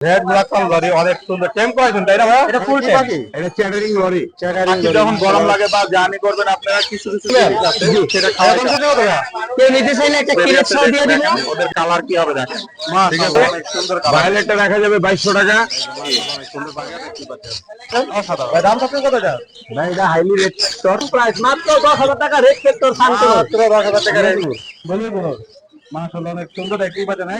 Red black lorry অনেক সুন্দর। Tame করেছেন তাই না ভাই? এটা full কি টেম। এটা চ্যাটারিং লরি পাখি যখন গরম লাগে বা জার্নি করবেন আপনারা কিছু কিছু সেটা খাওয়া ভাইয়া। নিতে চাইলে একটা সহ দিয়ে দেখেন, ওদের কালার কি হবে দেখেন। ঠিক আছে? অনেক সুন্দর কালার ভায়োলেটটা দেখা যাবে বাইশশো টাকা। ভাই দাম কত কত যা ভাই এটা হাইলি রেট সেক্টর প্রাইস মাত্র দশ হাজার টাকা রেট সেক্টর শান্ত মাত্র দশ হাজার টাকা রেট বলুন বলুন মাশাআল্লাহ অনেক সুন্দর একই বাজে না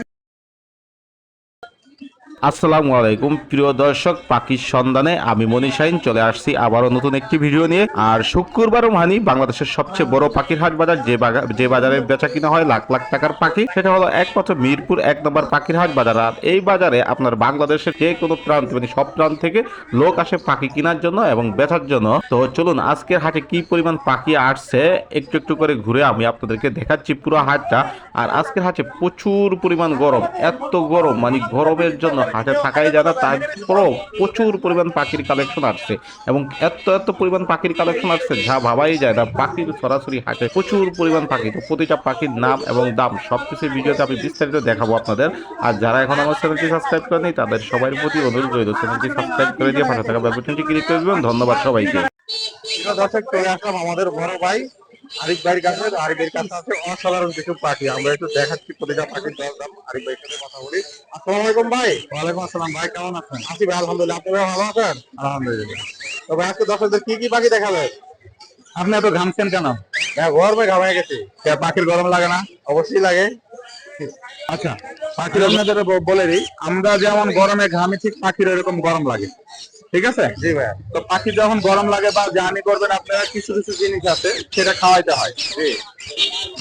আসসালামু আলাইকুম। প্রিয় দর্শক পাখির সন্ধানে আমি মনীষাইন চলে আসছি আবারও নতুন একটি ভিডিও নিয়ে। আর শুক্রবার মানি বাংলাদেশের সবচেয়ে বড় পাখির হাট বাজার। যে যে বাজারে বেচা কিনা হয় লাখ লাখ টাকার পাখি, সেটা হলো একমাত্র মিরপুর এক নম্বর পাখির হাট বাজার। আর এই বাজারে আপনার বাংলাদেশের যে কোনো প্রান্ত মানে সব প্রান্ত থেকে লোক আসে পাখি কেনার জন্য এবং বেচার জন্য। তো চলুন, আজকের হাটে কি পরিমাণ পাখি আসছে, একটু একটু করে ঘুরে আমি আপনাদেরকে দেখাচ্ছি পুরো হাটটা। আর আজকের হাটে প্রচুর পরিমাণ গরম, এত গরম মানে গরমের জন্য হাটে থাকাই যারা তারপরেও প্রচুর পরিমাণ পাখির কালেকশন আসছে এবং এত এত পরিমাণ পাখির কালেকশন আসছে যা ভাবাই যায় না। পাখির সরাসরি হাটে প্রচুর পরিমাণ পাখি তো প্রতিটা পাখির নাম এবং দাম সবকিছু ভিডিওতে আমি বিস্তারিত দেখাবো আপনাদের। আর যারা এখন আমার চ্যানেলটি সাবস্ক্রাইব করেনি তাদের সবার প্রতি অনুরোধ রইল চ্যানেলটি সাবস্ক্রাইব করে দিয়ে পাশে থাকা ব্যাপারটি ক্লিক করে দেবেন। ধন্যবাদ সবাইকে। দর্শক, চলে আসলাম আমাদের বড় ভাই। আরিফ ভাইয়ের কাছে আরিফ ভাইয়ের কাছে আছে অসাধারণ কিছু পাখি। আমরা একটু দেখাচ্ছি প্রতিটা পাখির দর দাম। আরিফ ভাইয়ের সাথে কথা বলি। আসসালামু আলাইকুম ভাই। ওয়ালাইকুম আসসালাম ভাই কেমন আছেন? আছি ভাই আলহামদুলিল্লাহ। আপনি ভালো আছেন? আলহামদুলিল্লাহ। তো ভাই আজকে দর্শকদের কি কি পাখি দেখাবেন? আপনি এত ঘামছেন কেন? হ্যাঁ গরমে ঘামায় গেছি। পাখির গরম লাগে না? অবশ্যই লাগে। আচ্ছা পাখির আপনাদের বলে দিই। আমরা যেমন গরমে ঘামি ঠিক পাখির এরকম গরম লাগে। ঠিক আছে? জি ভাই তো পাখি যখন গরম লাগে বা জানি করবেন আপনারা কিছু কিছু জিনিস আছে সেটা খাওয়াইতে হয়। জি।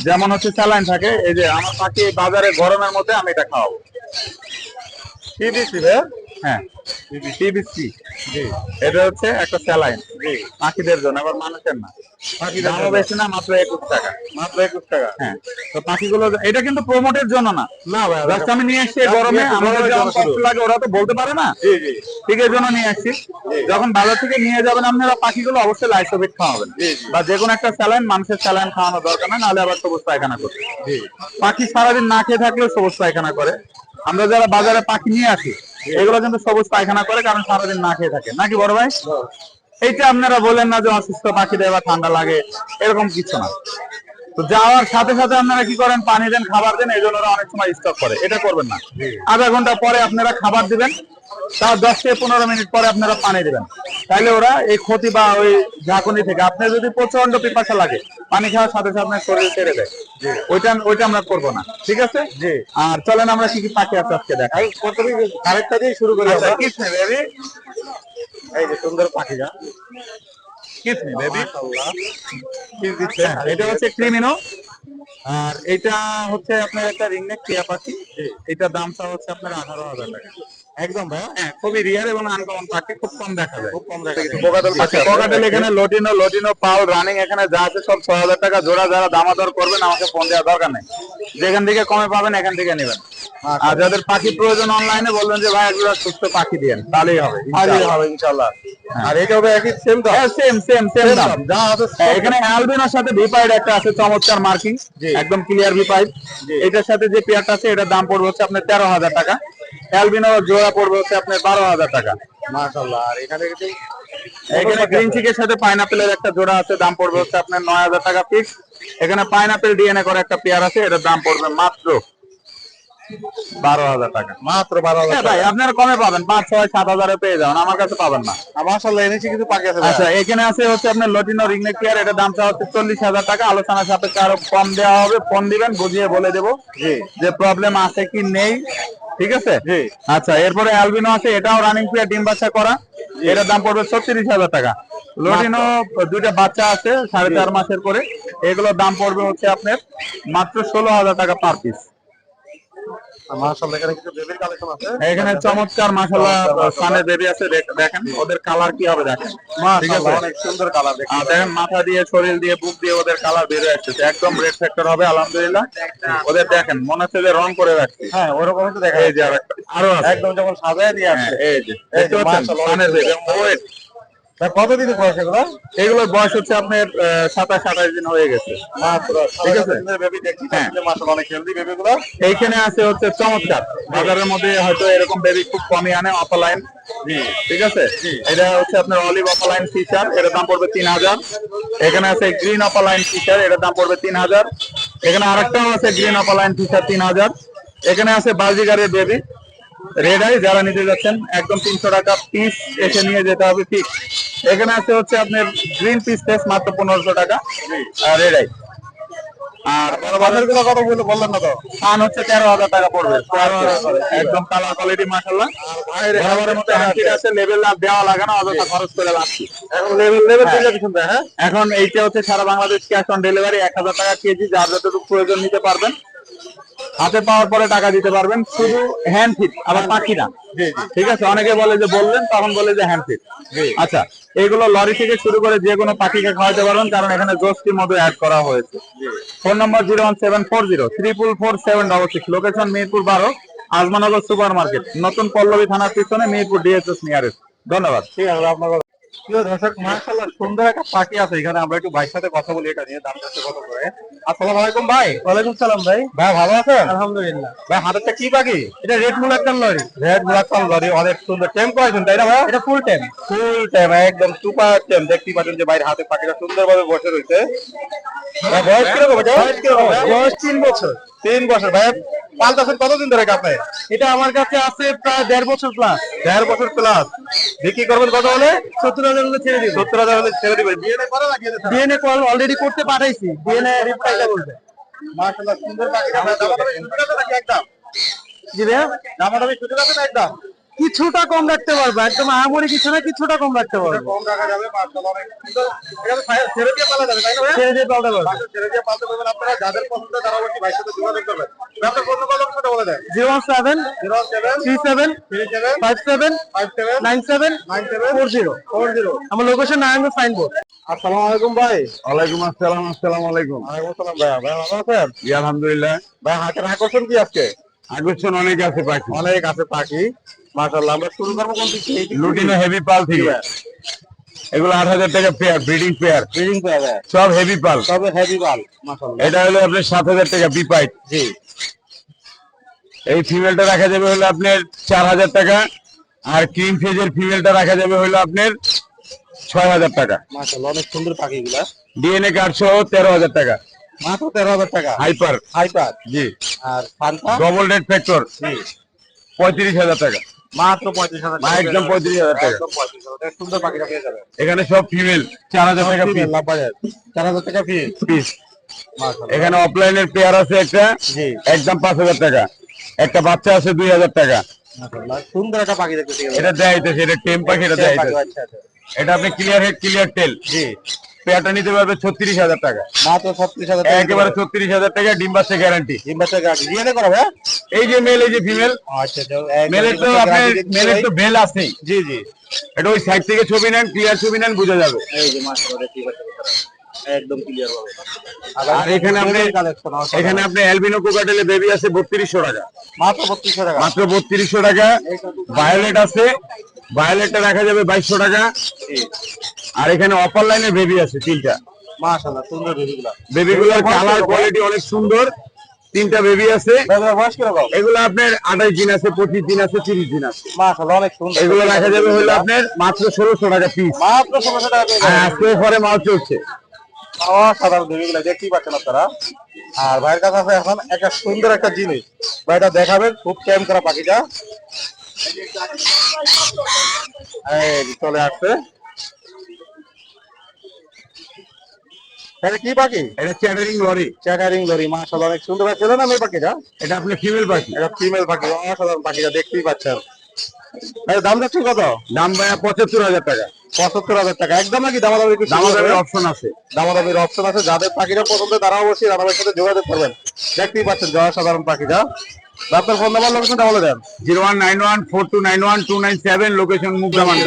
যেমন হচ্ছে স্যালাইন থাকে এই যে আমার পাখি বাজারে গরমের মধ্যে আমি এটা খাওয়াবো। কি দিচ্ছি ভাই হ্যাঁ টিবিসি জি। এটা হচ্ছে একটা স্যালাইন জি। পাখিদের জন্য আবার মানুষের না। দামও বেশি না মাত্র একুশ টাকা। মাত্র একুশ টাকা। হ্যাঁ। তো পাখিগুলো এটা কিন্তু প্রমোটের জন্য না। না ভাই জাস্ট আমি নিয়ে আসছি গরমে আমাদের কষ্ট লাগে ওরা তো বলতে পারে না। জি জি। ঠিক এর জন্য নিয়ে আসছি। যখন বাজার থেকে নিয়ে যাবেন আপনারা পাখিগুলো অবশ্যই লাইসোবিট খাওয়াবেন। বা যে কোনো একটা স্যালাইন মানুষের স্যালাইন খাওয়ানো দরকার না নাহলে আবার সবুজ পায়খানা করবে। পাখি সারাদিন না খেয়ে থাকলেও সবুজ পায়খানা করে। আমরা যারা বাজারে পাখি নিয়ে আসি এগুলো কিন্তু সবুজ পায়খানা করে কারণ সারাদিন না খেয়ে থাকে। নাকি বড় ভাই? এইটা আপনারা বলেন না যে অসুস্থ পাখি দেয় বা ঠান্ডা লাগে এরকম কিছু না। তো যাওয়ার সাথে সাথে আপনারা কি করেন? পানি দেন খাবার দেন এই জন্য অনেক সময় স্টক করে। এটা করবেন না। আধা ঘণ্টা পরে আপনারা খাবার দিবেন তার দশ থেকে পনেরো মিনিট পরে আপনারা পানি দিবেন। তাইলে ওরা এই ক্ষতি বা ওই ঝাঁকুনি থেকে আপনার যদি প্রচণ্ড পিপাসা লাগে পানি খাওয়ার সাথে সাথে আপনার শরীর ছেড়ে দেয়। ওইটা ওইটা আমরা করব না। ঠিক আছে? জি। আর চলেন আমরা কি কি পাখি আছে আজকে দেখাই। আরেকটা দিয়ে শুরু করি আমরা। নে বেবি এই যে সুন্দর পাখিটা। বেবি দিচ্ছে এটা হচ্ছে ক্রিমিনো আর এটা হচ্ছে আপনার একটা রিংনেক টিয়া পাখি। এটার দামটা হচ্ছে আপনার আঠারো হাজার টাকা। একদম ভাই। হ্যাঁ খুবই রিয়ার এবং আনকমন পাখি খুব কম দেখা যায়। খুব কম দেখা যায়। পাখি এখানে লটিনো লটিনো পাউল রানিং এখানে যা আছে সব ছয় হাজার টাকা জোড়া যারা দামাদর করবেন আমাকে ফোন দেওয়ার দরকার নেই। যেখান থেকে কমে পাবেন এখান থেকে নেবেন। আর যাদের পাখি প্রয়োজন অনলাইনে বলবেন যে ভাই একজোড়া সুস্থ পাখি দিয়েন তাহলেই হবে তাহলেই হবে ইনশাআল্লাহ। আর এটা হবে একই সেম দাম? হ্যাঁ সেম সেম সেম দাম। যা আছে এখানে অ্যালবিনোর সাথে ভিপাইড একটা আছে চমৎকার মার্কিং একদম ক্লিয়ার ভিপাইড এটার সাথে যে পেয়ারটা আছে এটার দাম পড়বে হচ্ছে আপনার তেরো হাজার টাকা। অ্যালবিনো জোড়া পড়বে হচ্ছে আপনার বারো হাজার টাকা। মাশাল্লাহ আর এখানে এখানে গ্রিন চিকের সাথে পাইনাপেলের একটা জোড়া আছে দাম পড়বে হচ্ছে আপনার নয় হাজার টাকা পিস এখানে পাইনাপেল ডিএনএ করে একটা পেয়ার আছে এটার দাম পড়বে মাত্র বারো হাজার টাকা। মাত্র বারো হাজার ভাই আপনারা কমে পাবেন পাঁচ ছয় সাত হাজারে পেয়ে যাবেন আমার কাছে পাবেন না। মাসাল্লাহ এনেছি কিন্তু পাখি আছে আচ্ছা এখানে আছে হচ্ছে আপনার লটিনো রিংনেক পেয়ার এটা দামটা হচ্ছে চল্লিশ হাজার টাকা। আলোচনা সাপেক্ষে আরও কম দেওয়া হবে ফোন দিবেন বুঝিয়ে বলে দেবো যে প্রবলেম আছে কি নেই ঠিক আছে? আচ্ছা এরপরে অ্যালবিনো আছে এটাও রানিং ডিম বাচ্চা করা। এটার দাম পড়বে ছত্রিশ হাজার টাকা। লটিনো দুইটা বাচ্চা আছে সাড়ে চার মাসের করে এগুলোর দাম পড়বে হচ্ছে আপনার মাত্র ষোলো হাজার টাকা পার পিস এখানে চমৎকার মাশাআল্লাহ সানে বেবি আছে দেখেন ওদের কালার কি হবে দেখেন। অনেক সুন্দর কালার দেখেন মাথা দিয়ে শরীর দিয়ে বুক দিয়ে ওদের কালার বের আসছে একদম রেড ফ্যাক্টর হবে আলহামদুলিল্লাহ। ওদের দেখেন মনে হচ্ছে যে রং করে রাখছে। হ্যাঁ ওরকম তো দেখা এই যে আরও একদম যখন সাজায় দিয়ে আসছে এই যে দেখতে পাচ্ছেন? সানের বেবি ওয়েট তা কতদিনের বয়স এগুলো? এগুলোর বয়স হচ্ছে আপনার সাতাশ আঠাশ দিন হয়ে গেছে। মাত্র ঠিক আছে। হ্যাঁ। এইখানে আছে হচ্ছে চমৎকার। বাজারের মধ্যে হয়তো এরকম বেবি খুব কমই আনে অফলাইন ঠিক আছে? এটা হচ্ছে আপনার অলিভ অফলাইন ফিচার এটার দাম পড়বে তিন হাজার। এখানে আছে গ্রিন অফলাইন ফিচার এটার দাম পড়বে তিন হাজার। এখানে আরেকটাও আছে গ্রিন অফলাইন ফিচার তিন হাজার। এখানে আছে বাজিগারের বেবি রেড আই যারা নিতে যাচ্ছেন একদম তিনশো টাকা পিস এসে নিয়ে যেতে হবে পিস এখানে আছে হচ্ছে আপনার গ্রিন পিস টেস্ট মাত্র পনেরোশো টাকা আর বাজারগুলো কত বলে বললেন না তো? ফান হচ্ছে তেরো হাজার টাকা পড়বে। একদম কালার কোয়ালিটি মাসাল্লাহ বরাবরের মতো হ্যান্ডসেট আছে লেভেল দেওয়া লাগে না অযথা খরচ করে লাগছে এখন লেভেল লেভেল হ্যাঁ। কিছু হ্যাঁ? এখন এইটা হচ্ছে সারা বাংলাদেশ ক্যাশ অন ডেলিভারি এক হাজার টাকা কেজি যার যতটুকু প্রয়োজন নিতে পারবেন। হাতে পাওয়ার পরে টাকা দিতে পারবেন শুধু হ্যান্ড ফিট আবার পাখি না। ঠিক আছে? অনেকে বলে যে বললেন তখন বলে যে হ্যান্ড ফিট আচ্ছা এইগুলো লরি থেকে শুরু করে যে কোনো পাখিকে খাওয়াতে পারবেন, কারণ এখানে জোসটি মধু অ্যাড করা হয়েছে। Phone number zero one seven four zero triple four seven double six location Mirpur বারো, আজমানগর সুপার মার্কেট নতুন পল্লবী থানার পিছনে মিরপুর ডিএসএস নিয়ারেস্ট ধন্যবাদ। কথা। প্রিয় দর্শক মাশাআল্লাহ সুন্দর একটা পাখি আছে এখানে। আমরা একটু ভাইয়ের সাথে কথা বলি এটা নিয়ে দাম যাচ্ছে কত করে আসসালামু আলাইকুম ভাই। ওয়ালাইকুম সালাম ভাই। ভাই ভালো আছেন? আলহামদুলিল্লাহ। ভাই হাতেরটা কি পাখি? এটা red moluccan lory red moluccan lory অনেক সুন্দর। টেম করেছেন তাই না ভাই? এটা ফুল টাইম ফুল টাইম একদম সুপার টাইম দেখতেই পাচ্ছেন যে বাইরে হাতে পাখিটা সুন্দরভাবে বসে রয়েছে। ভাই, বয়স কীরকম বয়স কীরকম? বয়স তিন বছর। তিন বছর। ভাই পাল্টাছেন কতদিন ধরে কাপে এটা আমার কাছে আছে প্রায় দেড় বছর প্লাস দেড় বছর প্লাস বিক্রি করবেন কত হলে? সত্তর হাজার হলে ছেড়ে দিবেন। সত্তর হাজার হলে ছেড়ে দিবেন। ডিএনএ করা ডিএনএ কল অলরেডি করতে পাঠাইছি। ডিএনএ রিপ্লাইটা বলবে। মাশাআল্লাহ সুন্দর পাখিটা একদম জি ভাইয়া? দামাদামি সুযোগ আছে একদম? কিছুটা কম রাখতে পারব একদম আহামরি কিছু না কিছুটা কম রাখতে পারব। কম রাখা যাবে মাশাআল্লাহ অনেক সুন্দর এখানে ছায়া- ছেড়ে দিয়ে পালা যাবে তাই না ছেড়ে দিয়ে পাল্টা পারব ছেড়ে দিয়ে পালতে পারবেন আপনারা যাদের পছন্দ তারা অবশ্যই ভাইয়ের সাথে যোগাযোগ করবেন। আপনার ফোন নম্বর লোকেশনটা বলে দেন। Zero one seven zero seven three seven three seven five seven five seven nine seven nine seven four zero. Four zero. আমার লোকেশন নারায়ণগঞ্জ সাইনবোর্ড। আসসালামু আলাইকুম ভাই। ওয়ালাইকুম আসসালাম আসসালামু আলাইকুম। ওয়ালাইকুম আসসালাম ভাই ভাই ভালো আছেন? জি আলহামদুলিল্লাহ। ভাই হাতের আকর্ষণ কি আজকে? আকর্ষণ অনেক আছে পাখি। অনেক আছে পাখি মাশাআল্লাহ। আমরা শুরু করব কোন দিক থেকে? লুটিনো হেভি পাল থেকে এগুলো। আট হাজার টাকা পেয়ার ব্রিডিং পেয়ার ব্রিডিং পেয়ে যায় সব হেভি পাল তবে হেভি মাশাআল্লাহ। এটা হলো আপনার সাত হাজার টাকা বিপাইট জি। এই ফিমেলটা রাখা যাবে হলো আপনার চার হাজার টাকা আর ক্রিম ফেজের ফিমেলটা রাখা যাবে হলো আপনার ছয় হাজার টাকা। মাশাআল্লাহ অনেক সুন্দর পাখিগুলা। ডিএনএ কার্ড সহ তেরো হাজার টাকা। মাত্র তেরো হাজার টাকা। হাইপার হাইপার জি। আর ফান্টা ডবল রেড ফ্যাক্টর পঁয়ত্রিশ হাজার টাকা। মাত্র পঁয়ত্রিশ হাজার একদম 35,000 টাকা। একদম পঁয়ত্রিশ হাজার টাকা। সুন্দর পাখিটা পেয়ে যাবে এখানে সব ফিমেল চার হাজার টাকা পিস চার হাজার টাকা ফিস পিস এখানে অফলাইনের পেয়ার আছে একটা। জি। একদম পাঁচ হাজার টাকা। একটা বাচ্চা আছে দুই হাজার টাকা। সুন্দর একটা পাখি দেখতেছি এটা দেয় এটা টেম পাখি এটা দেয়। আচ্ছা আচ্ছা। এটা আপনি ক্লিয়ার হেড ক্লিয়ার টেল জি। পেয়ারটা নিতে পারবে ছত্রিশ হাজার টাকা। মাত্র ছত্রিশ হাজার টাকা। একেবারে ছত্রিশ হাজার টাকা ডিম্বাসে গ্যারান্টি ডিএনএ করা ভাই এই যে মেল এই যে ফিমেল আচ্ছা মেলের তো আপনার মেলের তো আছেই জি জি। এটা ওই সাইড থেকে ছবি নেন ক্লিয়ার ছবি নেন বোঝা যাবে। এই যে মাশাআল্লাহ দেখতে পাচ্ছেন একদম ক্লিয়ার আর এখানে আপনি কালেকশন এখানে আপনি অ্যালবিনো কোকাটেলে বেবি আছে বত্রিশশো টাকা। মাত্র বত্রিশশো টাকা। মাত্র বত্রিশশো টাকা। ভায়োলেট আছে। ভায়োলেটটা রাখা যাবে বাইশশো টাকা। আর এখানে অপার লাইনের বেবি আছে তিনটা। মাশাআল্লাহ সুন্দর বেবিগুলা বেবিগুলোর কালার কোয়ালিটি অনেক সুন্দর। তিনটা বেবি আছে। এগুলো আপনার আঠাশ দিন আছে পঁচিশ দিন আছে তিরিশ দিন আছে। মাশাআল্লাহ অনেক সুন্দর। এগুলো রাখা যাবে হলো আপনার মাত্র ষোলোশো টাকা পিস মাত্র ষোলোশো টাকা পেয়ে আর যাবেন। আজকে পরে মাল চলছে। অসাধারণ বেবিগুলা দেখতেই পাচ্ছেন আপনারা। আর ভাইয়ের কাছে আছে এখন একটা সুন্দর একটা জিনিস। ভাইটা দেখাবেন খুব ক্যাম করা পাখিটা। চলে আসছে। এটা কি পাখি? এটা চ্যাটারিং লরি চ্যাটারিং লরি মাশাআল্লাহ অনেক সুন্দর। ছিল না মেয়ে পাখিটা? এটা আপনার ফিমেল পাখি। এটা ফিমেল পাখি অসাধারণ পাখিটা দেখতেই পাচ্ছেন। দাম যাচ্ছেন কত? দাম ভাইয়া পঁচাত্তর হাজার টাকা। পঁচাত্তর হাজার টাকা। একদম নাকি দামাদামি একটু দাম সুযোগ হবে? অপশন আছে। দামাদামির অপশন আছে। যাদের পাখিটা পছন্দ তারা অবশ্যই রানাবের সাথে যোগাযোগ করবেন। দেখতেই পাচ্ছেন জয়া সাধারণ পাখিটা। আপনার ফোন নাম্বার লোকেশনটা বলে দেন zero one nine one four two nine one two nine seven location মুগ্ধামান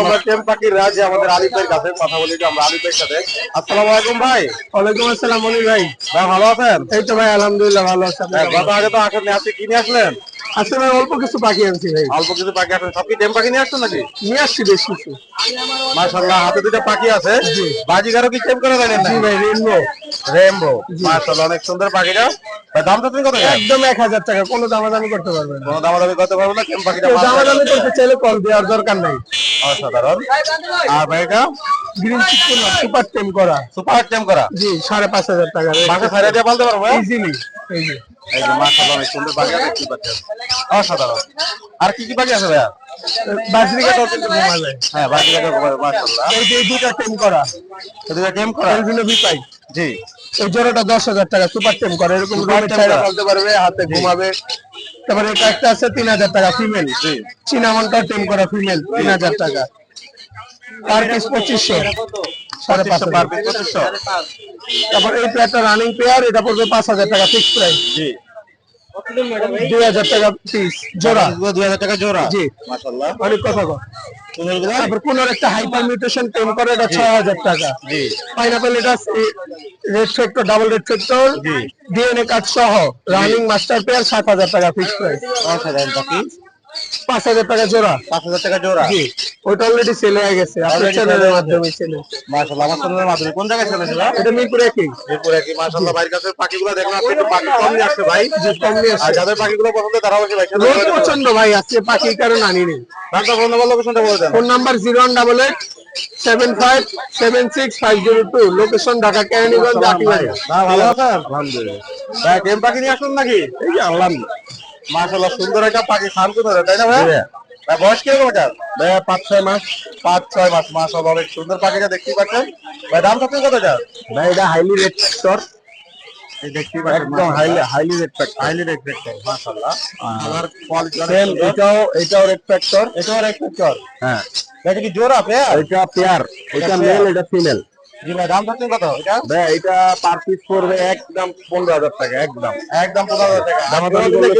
আমরা টেম পাখির আমাদের আলিফের কাছে কথা বলি আমরা আলিফের সাথে আসসালামু আলাইকুম ভাই ওয়ালাইকুম আসসালাম মনির ভাই ভাই ভালো আছেন এই তো ভাই আলহামদুলিল্লাহ ভালো আছে হ্যাঁ, গত আগে তো আসেন আপনি কিনে আসলেন আজকে ভাই অল্প কিছু পাখি আনছি ভাই। অল্প কিছু পাখি আছে। সব কি টেম পাখি নিয়ে আসছেন নাকি? নিয়ে আসছি বেশ কিছু। মাশাআল্লাহ হাতে দুটো পাখি আছে। বাজিগারও কি টেম করে জি ভাই রেনবো মাশাআল্লাহ অনেক সুন্দর পাখিটা ভাই তুমি কত একদম এক হাজার টাকা কোনো দামাদামি করতে পারবে না। কোনো দামাদামি করতে পারব না টেম পাখিটা দামাদামি করতে চাইলে কল দেওয়ার দরকার নাই। অসাধারণ। আর গ্রিন সুপার টেম করা সুপার টেম করা। জি সাড়ে পাঁচ হাজার টাকা। মাকে ছাড়া দিয়ে বলতে পারব হ্যাঁ? ইজিলি এই যে এই যে মাশাআল্লাহ অনেক সুন্দর পাখি দেখতে পাচ্ছেন অসাধারণ। আর কি কি আছে ভাইয়া? বাজরিকাটাও কিন্তু হ্যাঁ বাজিগাটা মাশাআল্লাহ এই যে এই দুটা টেম করা। এটা টেম করা? এলভিনো বিপাই। জি। এই জোড়াটা দশ হাজার টাকা সুপার টেম করে। এরকম Super রুমে ছাইরা করা। পারবে হাতে ঘুমাবে। তারপরে এটা একটা আছে তিন হাজার টাকা ফিমেল। জি। চিনামনটা টেম করা ফিমেল তিন হাজার টাকা। পার পিস পঁচিশশো। সাড়ে পাঁচ পঁচিশশো পার হাজার পিস পঁচিশশো। তারপর এই পেয়ারটা রানিং পেয়ার এটা পড়বে পাঁচ হাজার টাকা ফিক্স প্রাইস জি। দুই হাজার টাকা পিস জোড়া। দুই হাজার টাকা জোড়া। জি। মাশাআল্লাহ। অনেক কথা কর তারপর পুনর একটা হাইপার মিউটেশন টেম করে এটা ছয় হাজার টাকা। জি। পাইনাপেল এটা red factor double red factor DNA card সহ রানিং মাস্টার পেয়ার সাত হাজার টাকা ফিক্স প্রাইস পাখি পাঁচ হাজার টাকা জোড়া। পাঁচ হাজার টাকা জোড়া। জি ওটা অলরেডি সেল হয়ে গেছে। আপনার চ্যানেলের মাধ্যমে সেল মাশাআল্লাহ আমার চ্যানেলের মাধ্যমে। কোন জায়গায় ছেলে ছিল এটা মিরপুর একই। এরপরে কি মাশাআল্লাহ ভাইয়ের কাছে পাখিগুলো দেখলাম আপনি একটু পাখি কম নিয়ে আসছে ভাই। যে কম নিয়ে আর যাদের পাখিগুলো পছন্দ তারা অবশ্যই ভাই সাথে যোগাযোগ করবেন। প্রচণ্ড ভাই আজকে পাখির কারণ আনি নেই নামটা ফোন নাম্বার লোকেশনটা বলে দেন। Phone number zero one double eight seven five seven six five zero two. Location Dhaka Keraniganj Atibari ভালো আছেন? আলহামদুলিল্লাহ। ভাই পাখি নিয়ে আসুন নাকি? এই যে আনলাম মাশাআল্লাহ সুন্দর একটা পাখি খান কোন তাই না ভাই? ভাই বয়স কীরকম এটা ভাই পাঁচ ছয় মাস। পাঁচ ছয় মাস মাশাআল্লাহ অনেক সুন্দর পাখিটা দেখতেই পাচ্ছেন। ভাই দাম কত কত যা ভাই এটা হাইলি রেট ফ্যাক্টর পাচ্ছেন একদম highly highly factor highly respected মাশাআল্লাহ। আমার কোয়ালিটি সেম এটাও এটাও ফ্যাক্টর এটাও রেসপেক্টর হ্যাঁ। এটা কি জোড়া পেয়ার? এটা পেয়ার। এটা মেল এটা ফিমেল জি ভাই দাম থাকছে কত? এটা? ভাই এটা পার পিস পড়বে একদম পনেরো হাজার টাকা একদম। একদম পনেরো হাজার টাকা?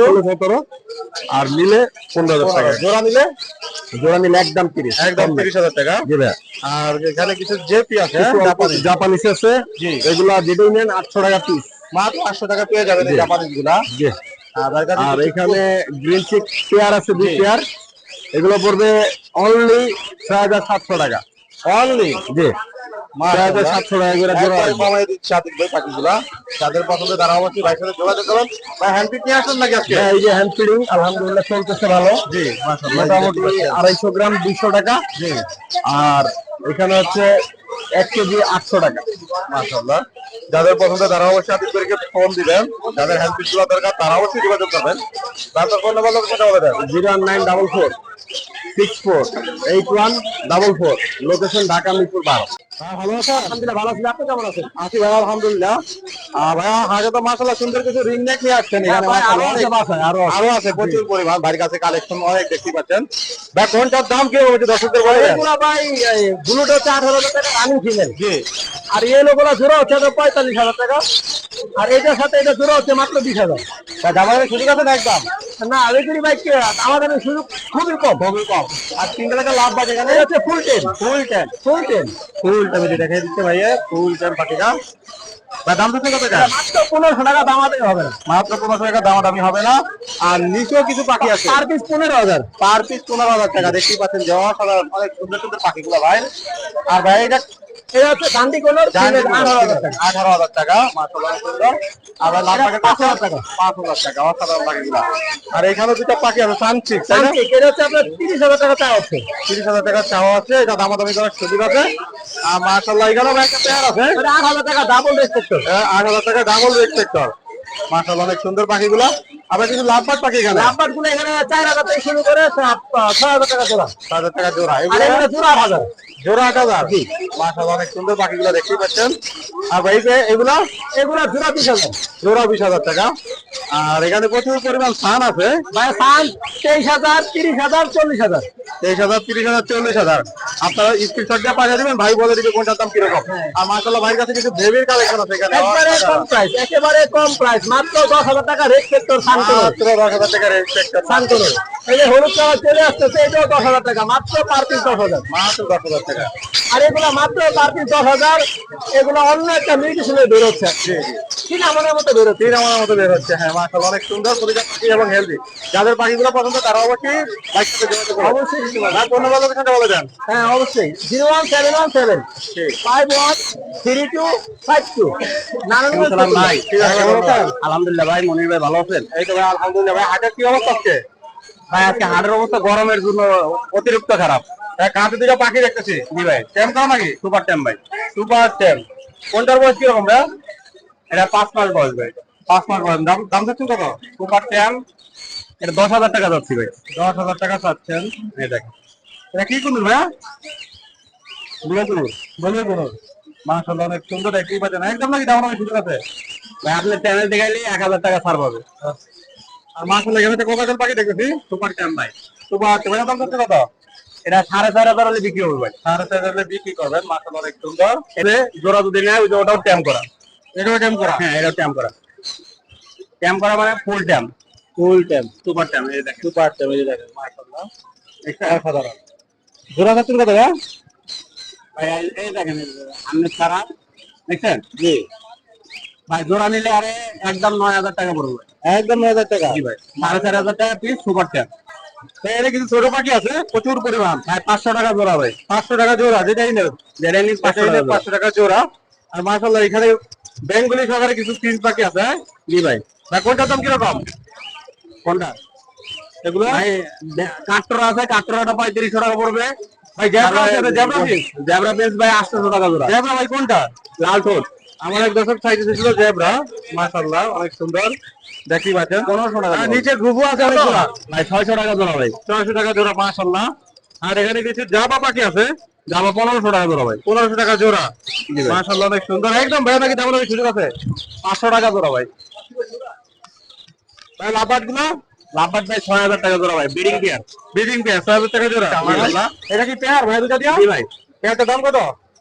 ষোলো সতেরো আর নিলে পনেরো হাজার টাকা। জোড়া নিলে? জোড়া নিলে একদম তিরিশ একদম তিরিশ হাজার টাকা। জি ভাই। আর এখানে কিছু জেপি আছে জাপানিস আছে জি। এগুলা যেটাই নেন আটশো টাকা পিস মাত্র আটশো টাকা পেয়ে যাবেন জাপানিসগুলা জি। আর এখানে গ্রিন চিক পেয়ার আছে দুই জি। পেয়ার এগুলো পড়বে অনলি ছয় হাজার সাতশো টাকা। অনলি জি। সাতশো টাকা করে জোড়া কমাই দিচ্ছে আতিক ভাই পাখিগুলা যাদের পছন্দ তারা অবশ্যই ভাইয়ের সাথে যোগাযোগ করুন। ভাই হ্যান্ডপিক নিয়ে আসুন নাকি আজকে? হ্যাঁ, এই যে হ্যান্ড ফিডিং আলহামদুলিল্লাহ চলতেছে ভালো। জি মোটামুটি আড়াইশো গ্রাম দুইশো টাকা। জি। আর এখানে হচ্ছে এক কেজি আটশো টাকা। মাশাআল্লাহ। যাদের পছন্দ তারা অবশ্যই আতিক ভাইকে ফোন দিবেন। যাদের হ্যান্ডপিকগুলো দরকার তারা অবশ্যই যোগাযোগ করবেন। তারপর phone number zero nine double four. Six four eight one double four location Dhaka Mirpur বারো হ্যাঁ, ভালো আছেন? আলহামদুলিল্লাহ ভালো আছি। আপনি কেমন আছেন? আছি ভাই আলহামদুলিল্লাহ। আর ভাইয়া আগে তো মাশাআল্লাহ সুন্দর কিছু রিং নেক নিয়ে আসছেন এখানে আরও আছে আরও। প্রচুর পরিমাণ। বাড়ির কাছে কালেকশন অনেক দেখতে পাচ্ছেন। ভাই কোনটার দাম কি হবে দর্শকদের বলে ভাই ব্লুটা হচ্ছে আঠারো হাজার টাকা রানিং জি। আর ইয়েলো গুলা জোড়া হচ্ছে পঁয়তাল্লিশ হাজার টাকা। আর এটার সাথে এটা জোড়া হচ্ছে মাত্র বিশ হাজার। দামের সুযোগ আছে না একদম? না আবেদনী বাইক আমাদের সুযোগ খুবই কম। খুবই কম। আর তিনটা টাকা লাভ বাজে এখানে হচ্ছে full ten full ten full ten full ten দেখাই দিচ্ছে ভাইয়া। ফুল টেন পাখিটা দাম। থাকছে কত টাকা মাত্র পনেরোশো টাকা হবে না। মাত্র পনেরোশো টাকা দামাদামি হবে না। আর নিচেও কিছু পাখি আছে। পার পিস পনেরো হাজার। পার পিস পনেরো হাজার টাকা দেখতেই পাচ্ছেন অসাধারণ অনেক সুন্দর সুন্দর পাখিগুলো ভাই। আর ভাই এটা এটা হচ্ছে গান্ধী কোনোর আঠারো হাজার টাকা। সুন্দর লাল পাখি পাঁচ হাজার টাকা। পাঁচ হাজার টাকা অসাধারণ পাখিগুলা আর এখানে দুটো পাখি আছে সানচিক তাই না? শান্তি, এটা হচ্ছে আপনার তিরিশ হাজার টাকা চা হচ্ছে। তিরিশ হাজার টাকা চাওয়া আছে এটা দামাদামি করার সুযোগ আছে। আর মাশাআল্লাহ এখানে একটা পেয়ার আছে। আট হাজার টাকা ডাবল রেসপেক্টর আহ, আট হাজার টাকা ডাবল অনেক সুন্দর পাখিগুলা। আবার কিছু লাভবাট পাখি এখানে? নাম্বারগুলো এখানে চার হাজার থেকে শুরু করে ছয় হাজার টাকা জোড়া। ছয় হাজার টাকা জোড়া। এগুলো জোড়া হাজার। জোড়া আট হাজার মাশাআল্লাহ অনেক সুন্দর পাখিগুলো দেখতেই পাচ্ছেন। আর ভাই যে এগুলা এগুলো জোড়া বিশ হাজার। জোড়া বিশ হাজার টাকা। আর এখানে প্রচুর পরিমাণ সান আছে। ভাই সান তেইশ হাজার তিরিশ হাজার চল্লিশ হাজার। তেইশ হাজার তিরিশ হাজার চল্লিশ হাজার। আপনারা স্ক্রিনশট দিয়ে পাঠিয়ে দিবেন ভাই বলে দিবে কোনটার দাম কীরকম। আর মাশাআল্লাহ ভাইয়ের কাছে কিছু বেবির কালেকশন আছে এখানে। একবারে কম প্রাইস একেবারে কম প্রাইস মাত্র দশ হাজার টাকা রেট সেক্টর সান করুন। মাত্র দশ হাজার টাকা সান করুন। এই যে হলুদ কালার চলে আসতেছে এটাও দশ হাজার টাকা। মাত্র পার পিস দশ হাজার। মাত্র দশ হাজার টাকা। আর এগুলো মাত্র পার পিস দশ হাজার এগুলো অন্য একটা মিউটেশনে বেরোচ্ছে ঠিক আমাদের মতো বেরোচ্ছে। তিন আমার মতো বের হ্যাঁ অনেক সুন্দর প্রতিটা পাখি এবং হেলদি। যাদের পাখিগুলো পছন্দ তারা অবশ্যই বাইক সাথে যোগাযোগ করবে অবশ্যই নিতে পারবে। আর ধন্যবাদ লোকেশনটা বলে দেন। হ্যাঁ অবশ্যই। Zero one seven one seven. Five one three two five two. ভাই? ঠিক আছে আলহামদুলিল্লাহ ভাই মনির ভাই ভালো আছেন? এই তো ভাই আলহামদুলিল্লাহ ভাই হাটের কি অবস্থা? আজকে ভাই আজকে হাটের অবস্থা গরমের জন্য অতিরিক্ত খারাপ। হ্যাঁ কাঁচে দুটো পাখি দেখতেছি? জি ভাই। টেম কাও নাকি? সুপার টাইম ভাই। সুপার টেম কোনটার বয়স কীরকম ভাই এটা পাঁচ মাস বয়স ভাই। পাঁচ মাস বয়স। দাম দাম চাচ্ছেন কত? সুপার টাইম এটা দশ হাজার টাকা যাচ্ছি ভাই। দশ হাজার টাকা চাচ্ছেন। এই দেখেন এটা কি কুনুর ভাই? বুঝলেন তো? বলে কুনুর। মাশাআল্লাহ, অনেক সুন্দর। দেখতেই পাচ্ছেন একদম নাকি দাম অনেক সুন্দর আছে? ভাই, আপনার চ্যানেল দেখাইলে এক হাজার টাকা ছাড় পাবে। আর মাশাআল্লাহ এখানে কোকাটেল পাখি দেখতেছি? সুপার টাইম ভাই। সুপার টেম দাম চাচ্ছে কত? এটা সাড়ে চার হাজার হলে বিক্রি হবে ভাই। সাড়ে চার হাজারে বিক্রি করবেন মাশাআল্লাহ অনেক সুন্দর। এতে জোড়া যদি নেয় ওই যে ওটাও ট্যাম করা। এটাও টেম করা? হ্যাঁ এটাও ট্যাম করা। ট্যাম করা মানে ফুল ট্যাম। ফুল টেম সুপার ট্যাম এই দেখেন। সুপার টেম এই দেখেন মাশাআল্লাহ। একটা অসাধারণ জোড়া চাচ্ছেন কত ভাই? ভাই এই- দেখেন আপনি ছাড়া দেখছেন? জি। ভাই জোড়া নিলে আরে একদম নয় হাজার টাকা পড়বে। একদম নয় হাজার টাকা। জি ভাই সাড়ে চার হাজার টাকা পিস সুপার ট্যাম। এখানে কিছু ছোট পাখি আছে প্রচুর পরিমাণ। পাঁচশো টাকা জোড়া ভাই পাঁচশো টাকা জোড়া যেটাই নেব যেটা নিন পাঁচশো টাকা জোড়া। পাঁচশো টাকা জোড়া। আর মাশাল্লাহ এখানে বেঙ্গলি সহকারে কিছু পিস পাখি আছে হ্যাঁ? জি ভাই। ভাই কোনটার দাম কীরকম? কোনটা? এগুলো? ভাই কাটরা আছে কাটরাটা পঁয়ত্রিশশো টাকা পড়বে। ভাই জ্যাবরা আছে না, জ্যাবরা জ্যাবরা পিস ভাই আটশোশো টাকা জোড়া। জ্যাবরা ভাই কোনটা? লাল ঠোঁট। আমার এক দশক সাইজ ছিল জ্যাবরা মাশাল্লাহ অনেক সুন্দর। দেখতেই পাচ্ছেন পনেরোশো টাকা আর নিচে আছে অনেকগুলা ভাই ছয়শো টাকা জোড়া ভাই। ছয়শো টাকা জোড়া মাশাল্লাহ আর এখানে কিছু জাবা পাখি আছে। জামা পনেরোশো টাকা জোড়া ভাই। পনেরোশো টাকা জোড়া। মাশাল্লাহ অনেক সুন্দর। একদম ভাই নাকি সুযোগ আছে? পাঁচশো টাকা জোড়া ভাই। ভাই লাভাটগুলো? ভাই ছয় হাজার টাকা জোড়া ভাই। বিডিং টিয়ার বিডিং পেয়ার ছয় হাজার টাকা জোড়া। এটা কি পেয়ার ভাই দুটা দিয়া? ভাই। পেয়ারটার দাম কত?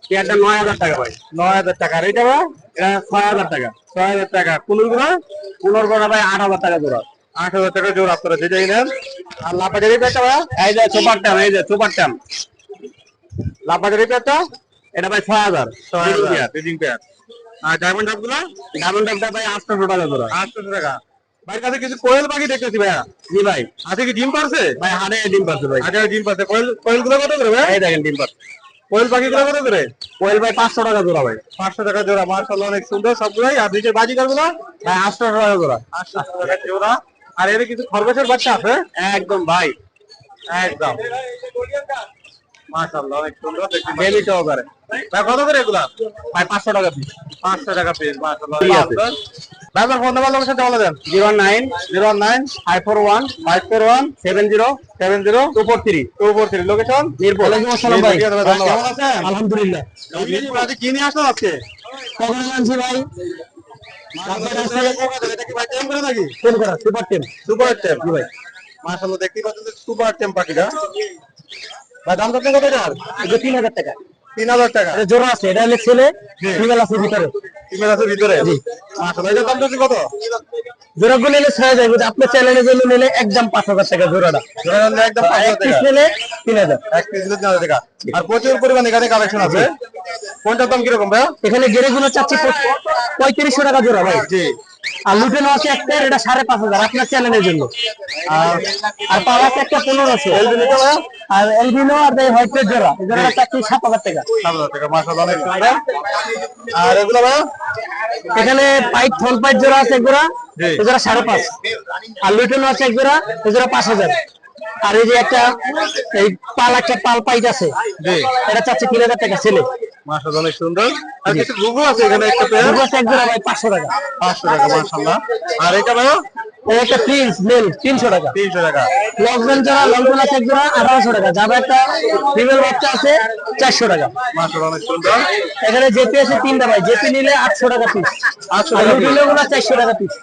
টিয়ারটা নয় হাজার টাকা ভাই নয় হাজার টাকা। আর এটা ভাই এটা ছয় হাজার টাকা ছয় হাজার টাকা। কুনুর পনেরো করা ভাই আট হাজার টাকা জোড়া। আট হাজার টাকা জোড়া আপনারা যেটাই নেন আর এই পেয়ারটা ভাই এই যে সুপার ট্যাম এই যে সুপার ট্যাম পেয়ারটা এটা ভাই ছয় হাজার। ছয় হাজার। পেয়ার আর ডায়মন্ড ডাবগুলো? ডাবল ট্যাপটা ভাই আটশোশো টাকা জোড়া। আটশো টাকা। ভাইয়ের কাছে কিছু কোয়েল পাখি দেখতেছি ভাইয়া। জি ভাই। আছে কি ডিম পারছে? ভাই হাড়ে ডিম পাচ্ছে ভাই। আগে ডিম পারছে। কোয়েল কোয়েলগুলো কত করে ভাই? এই দেখেন ডিম পাচ্ছে কোয়েল পাখি গুলো কত করে? কোয়েল ভাই পাঁচশো টাকা জোড়া ভাই। পাঁচশো টাকা জোড়া মার্শাল্লাহ অনেক সুন্দর সবগুলাই। আর নিচের বাজিকারগুলো? ভাই আটশো টাকা জোড়া। আটশো টাকা জোড়া। আর এর কিছু খরগোশের বাচ্চা আছে? একদম ভাই। একদম। অনেক সুন্দর। দেখতে সহকারে ভাই কত করে এগুলা? ভাই টাকা পিস টাকা পিস ঠিক আছে। ভাই ফোন নাম্বার বলে দেন। লোকেশন? মিরপুর। ওয়ালাইকুম আসসালাম ভাই। কেমন আছেন? আলহামদুলিল্লাহ। মিরপুর কি নিয়ে আসলেন আজকে? কখন আনছি ভাই? টেম সুপার টিম টেম। ভাই মাশাআল্লাহ দেখতেই পাচ্ছেন সুপার টেম পাখিটা। ভাই দাম কত কত টাকা এটা তিন হাজার টাকা। তিন হাজার টাকা। এটা জোড়া আছে এটা হলে ছেলে ফিমেল আছে ভিতরে। ফিমেল আছে ভিতরে? মাশাআল্লাহ এটার দাম কত কত? জোড়াগুলো নিলে ছয় হাজার কিন্তু আপনার চ্যানেলের জন্য নিলে একদম পাঁচ হাজার টাকা জোড়াটা। একদম পাঁচ এক হাজার টাকা। নিলে তিন হাজার। এক পিস নিলে তিন হাজার টাকা। আর প্রচুর পরিমাণ এখানে কালেকশন আছে। কোনটার দাম কীরকম ভাই এখানে চাচ্ছি পঁয়ত্রিশশো টাকা জোড়া ভাই। জি। আর লুটেনো আছে একটা এটা সাড়ে পাঁচ হাজার আপনার চ্যানেলের জন্য। আর আর পাওয়া আছে একটা পনেরো আছে আর এলবিনো আর এই হোয়াইট হোয়াইটের জোড়া। জোড়া চাচ্ছি সাত হাজার টাকা। সাত হাজার টাকা অনেক আর এগুলো ভাই? এখানে পাইপ থল পাইপ জোড়া আছে এক জোড়া জি। এই জোড়া সাড়ে পাঁচ। আর লুটেনো আছে এক জোড়া পাঁচ হাজার। আর এই যে একটা এই পাল একটা পাল পাইট আছে এটা চাচ্ছে তিন হাজার টাকা ছেলে মাশাআল্লাহ অনেক সুন্দর। আর কিছু গুগু আছে এখানে একটা পেয়ার গুগু টাকা। 500 টাকা মাশাআল্লাহ। আর এটা ভাই একটা প্রিন্স মেল 300 টাকা। 300 টাকা। টাকা। যারা একটা এখানে জেপি আছে তিনটা ভাই জেপি নিলে 800 টাকা পিস 800 নিলে ওগুলা টাকা পিস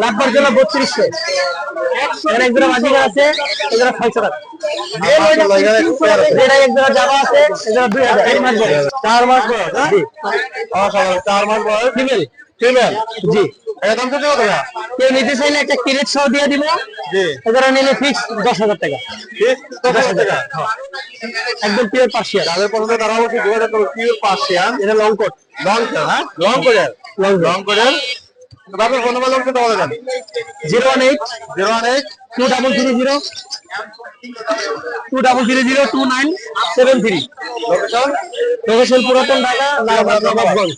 লাভবার জন্য 3200 এখানে একজোড়া বাজিকার আছে একজোড়া 600 টাকা। এখানে একজোড়া জামা আছে একজোড়া 2000 মাস বয়স। চার মাস বয়স হ্যাঁ? চার মাস বয়স। ফিমেল ফিমেল জি। দাম কত ভাইয়া? কেউ নিতে চাইলে একটা কিরেট সহ দিয়ে দিব। জি। নিলে ফিক্স দশ হাজার টাকা। দশ হাজার টাকা একদম পিওর পার্সিয়ান যাদের পছন্দ তারা অবশ্যই যোগাযোগ করবে পিওর পার্সিয়ান এটা লং কোট লং হ্যাঁ? লং কোডের লং লং তারপর ফোন নাম্বার লোককে দেওয়া যাবেন zero one eight zero one eight two double three zero two double three zero two nine seven three. Location? Location পুরাতন ঢাকা নবাবগঞ্জ